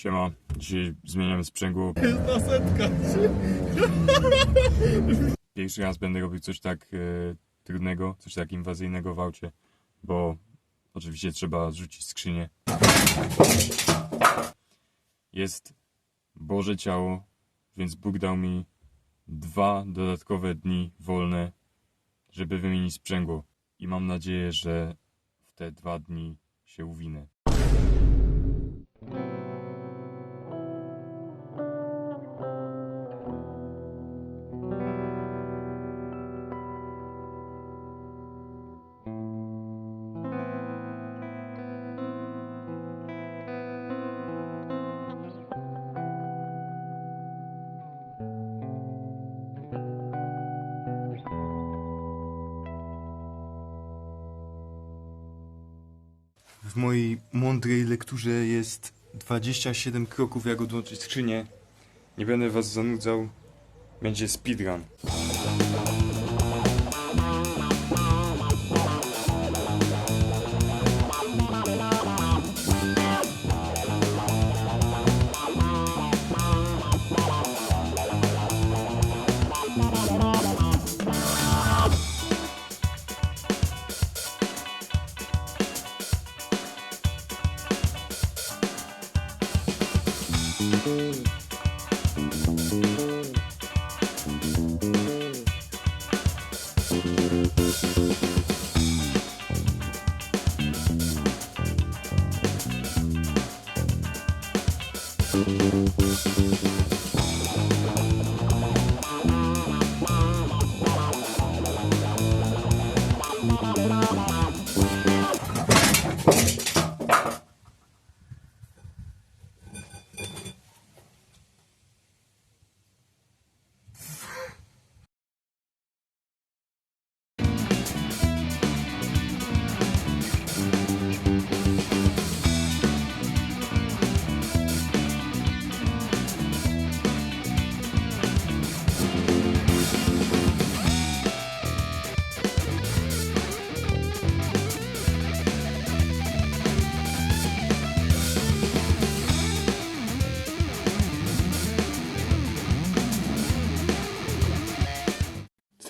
Siema, dzisiaj zmieniamy sprzęgło. Jest ta setka. Pierwszy raz będę robił coś tak e, trudnego, coś tak inwazyjnego w aucie, bo oczywiście trzeba zrzucić skrzynię. Jest Boże ciało, więc Bóg dał mi dwa dodatkowe dni wolne, żeby wymienić sprzęgło. I mam nadzieję, że w te dwa dni się uwinę. W mojej mądrej lekturze jest 27 kroków, jak odłączyć skrzynię. Nie będę was zanudzał, będzie speedrun.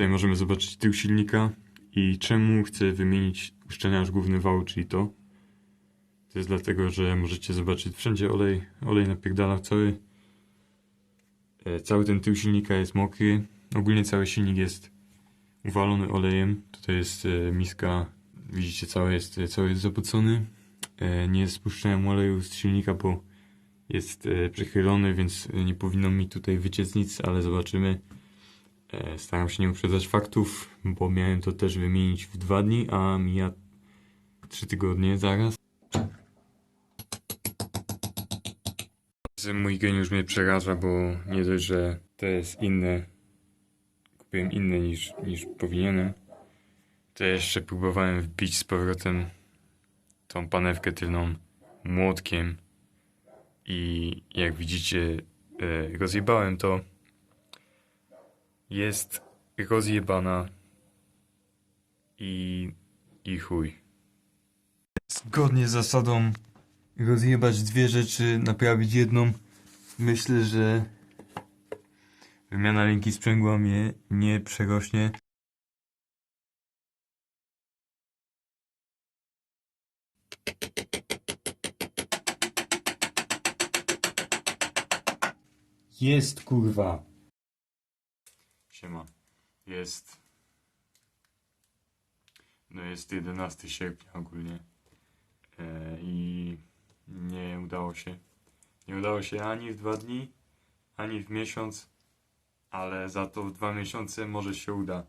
Tutaj możemy zobaczyć tył silnika i czemu chcę wymienić uszczelniacz główny wału, czyli to. To jest dlatego, że możecie zobaczyć wszędzie olej, olej napierdala cały. E, Cały ten tył silnika jest mokry. Ogólnie cały silnik jest uwalony olejem. Tutaj jest e, miska, widzicie, cały jest, cały jest zapocony. E, Nie spuszczałem oleju z silnika, bo jest przechylony, więc nie powinno mi tutaj wyciec nic, ale zobaczymy. E, Staram się nie uprzedzać faktów, bo miałem to też wymienić w dwa dni, a mija trzy tygodnie zaraz. Mój geniusz mnie przeraża, bo nie dość, że to jest inne, kupiłem inne niż, niż powinienem, to jeszcze próbowałem wbić z powrotem tą panewkę tylną młotkiem i jak widzicie e, rozjebałem to jest rozjebana i, i chuj. Zgodnie z zasadą rozjebać dwie rzeczy, naprawić jedną. Myślę, że wymiana linki sprzęgła mnie nie przerośnie. Jest kurwa. Siema. Jest. No jest 11 sierpnia ogólnie. E, I nie udało się. Nie udało się ani w dwa dni, ani w miesiąc, ale za to w dwa miesiące może się uda.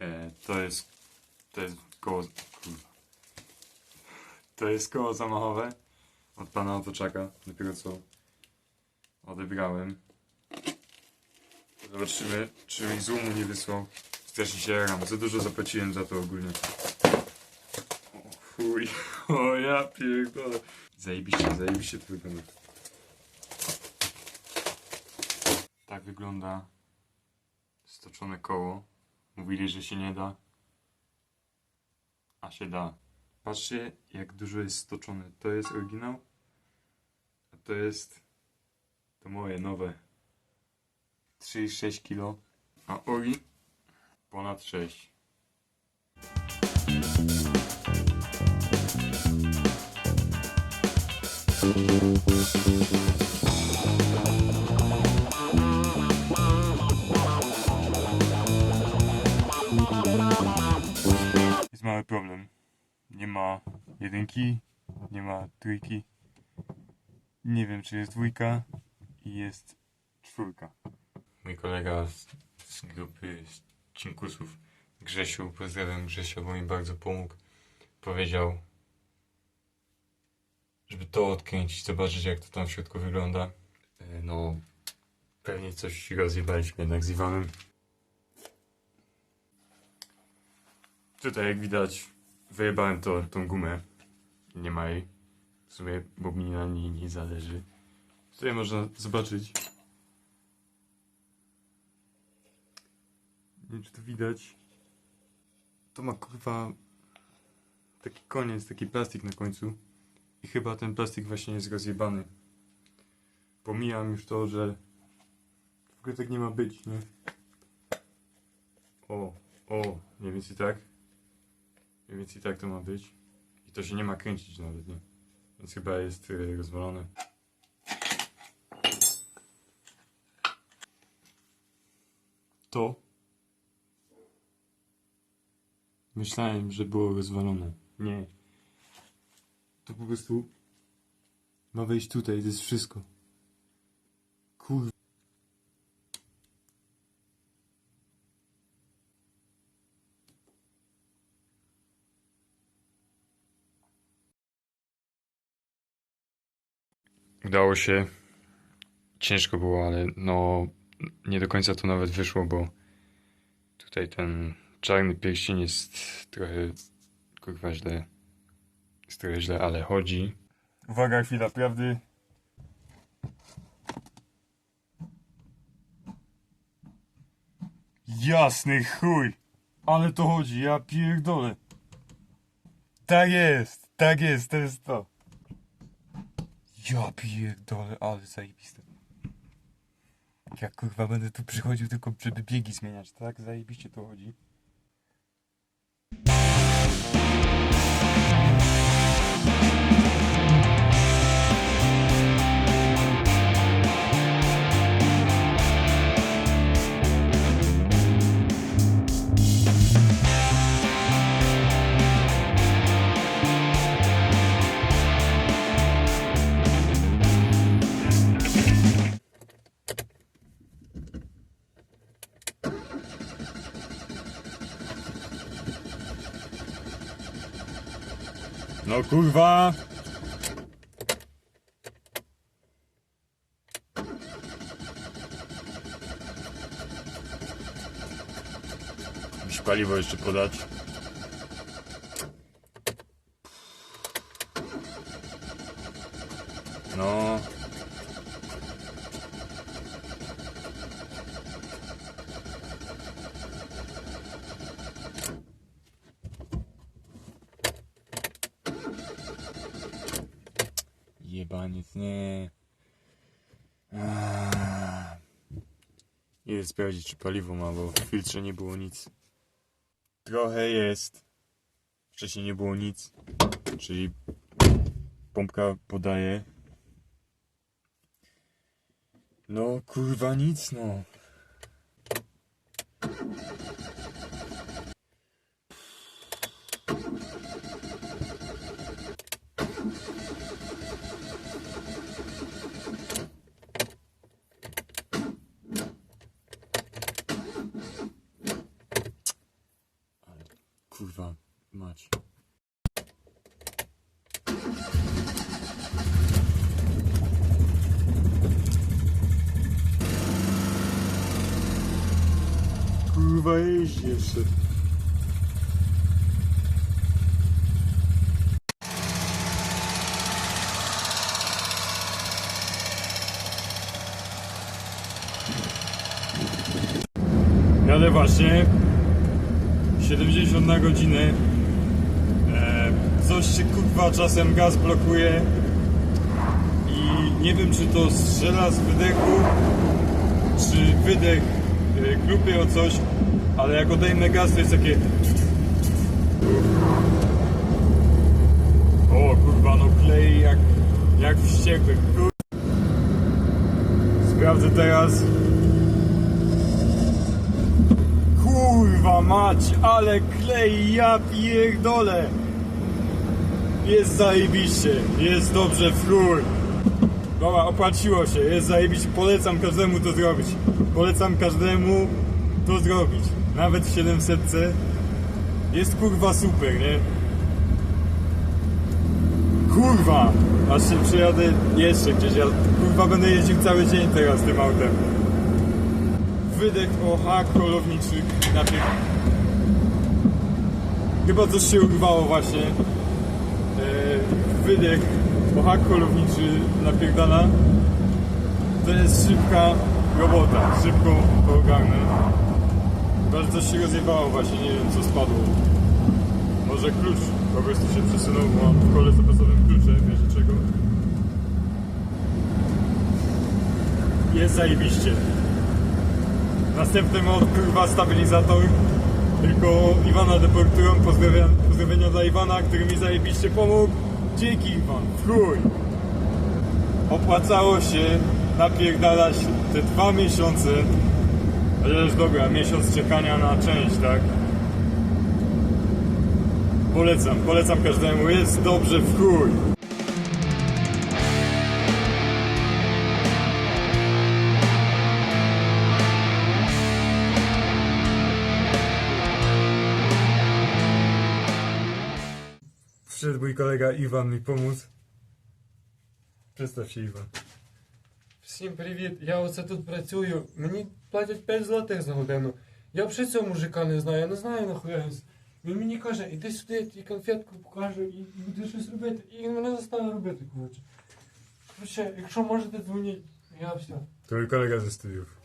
E, to jest. To jest koło. Kurwa. To jest koło zamachowe od pana otoczaka. Dopiero co odebrałem. Zobaczymy, czy mi zoomu nie wysłał. Strasznie się jaram. Za dużo zapłaciłem za to ogólnie. O chuj. O ja pierdolę. Zajebiście, zajebiście to wygląda. Tak wygląda stoczone koło. Mówili, że się nie da. A się da. Patrzcie, jak dużo jest stoczone. To jest oryginał. A To jest to moje nowe 3,6 kg, a Ori ponad 6. Jest mały problem. Nie ma jedynki, nie ma trójki. Nie wiem, czy jest dwójka i jest czwórka. Mój kolega z, z grupy z Cinkusów, Grzesiu, pozdrawiam Grzesiu, bo mi bardzo pomógł. Powiedział, żeby to odkręcić, zobaczyć jak to tam w środku wygląda. E, No, pewnie coś rozjebaliśmy jednak z Iwanem. Tutaj jak widać wyjebałem to, tą gumę. Nie ma jej. W sumie, bo mi na niej nie zależy. Tutaj można zobaczyć. Nie wiem czy to widać. To ma kurwa taki koniec, taki plastik na końcu. I chyba ten plastik właśnie jest rozjebany. Pomijam już to, że w ogóle tak nie ma być, nie? O, o, mniej więcej tak. Mniej więcej tak to ma być. I to się nie ma kręcić nawet, nie? Więc chyba jest y, rozwalone. To. Myślałem, że było rozwalone. Nie. To po prostu ma wejść tutaj, to jest wszystko. Kur... Udało się. Ciężko było, ale no nie do końca to nawet wyszło, bo tutaj ten czarny pierścień jest trochę kurwa źle. Jest trochę źle, ale chodzi. Uwaga, chwila prawdy. Jasny chuj! Ale to chodzi, ja pierdolę. Tak jest, tak jest, to jest to. Ja pierdolę, ale zajebiste. Jak kurwa będę tu przychodził tylko, żeby biegi zmieniać, tak? Zajebiście to chodzi. No kurwa! Musi paliwo jeszcze podać. No. Idę sprawdzić, czy paliwo ma, bo w filtrze nie było nic. Trochę jest. Wcześniej nie było nic. Czyli pompka podaje. No, kurwa, nic, no. Ale kurwa mać. Kurwa jeździ jeszcze. Jadę właśnie 70 na godzinę. Coś się kurwa czasem gaz blokuje i Nie wiem, czy to strzela z wydechu, czy wydech y, klupie o coś, ale jak odejmę gaz, to jest takie... O kurwa, no klei jak, jak wściekły. Kur... Sprawdzę teraz. Kurwa mać, ale klei, ja pierdolę. Jest zajebiście, jest dobrze chuj. Dobra, opłaciło się, jest zajebiście, polecam każdemu to zrobić. Polecam każdemu to zrobić. Nawet w 700 jest kurwa super, nie? Kurwa! Aż się przejadę jeszcze gdzieś, ja kurwa będę jeździł cały dzień teraz tym autem. Wydech o hak kolowniczy najpierw. Chyba coś się urwało właśnie. E, wydech o hak kolowniczy napierdala. To jest szybka robota, szybko to ogarnę. Chyba, coś się rozjebało właśnie, nie wiem co spadło. Może klucz po prostu się przesunął, bo mam w kole zapasowym klucze, wiesz czego. Jest zajebiście. Następny mod, kurwa, stabilizator. Tylko Iwana deportują, pozdrowienia, pozdrowienia dla Iwana, który mi zajebiście pomógł. Dzięki Iwan, chuj. Opłacało się napierdalać te dwa miesiące. Chociaż dobra, miesiąc czekania na część, tak? Polecam, polecam każdemu, jest dobrze w chuj. Przyszedł mój kolega Iwan mi pomóc. Przedstaw się Iwan. Всім привіт, я оце тут працюю. Мені платять 5 злотих за годину. Я взагалі цього мужика не знаю, я не знаю нахуя. він. Мені каже, іди сюди, я тобі конфетку покажу і будеш щось робити. І він мене заставив робити, коротше. Коротше, якщо можете дзвоніть, я все. Kolega ze studiów.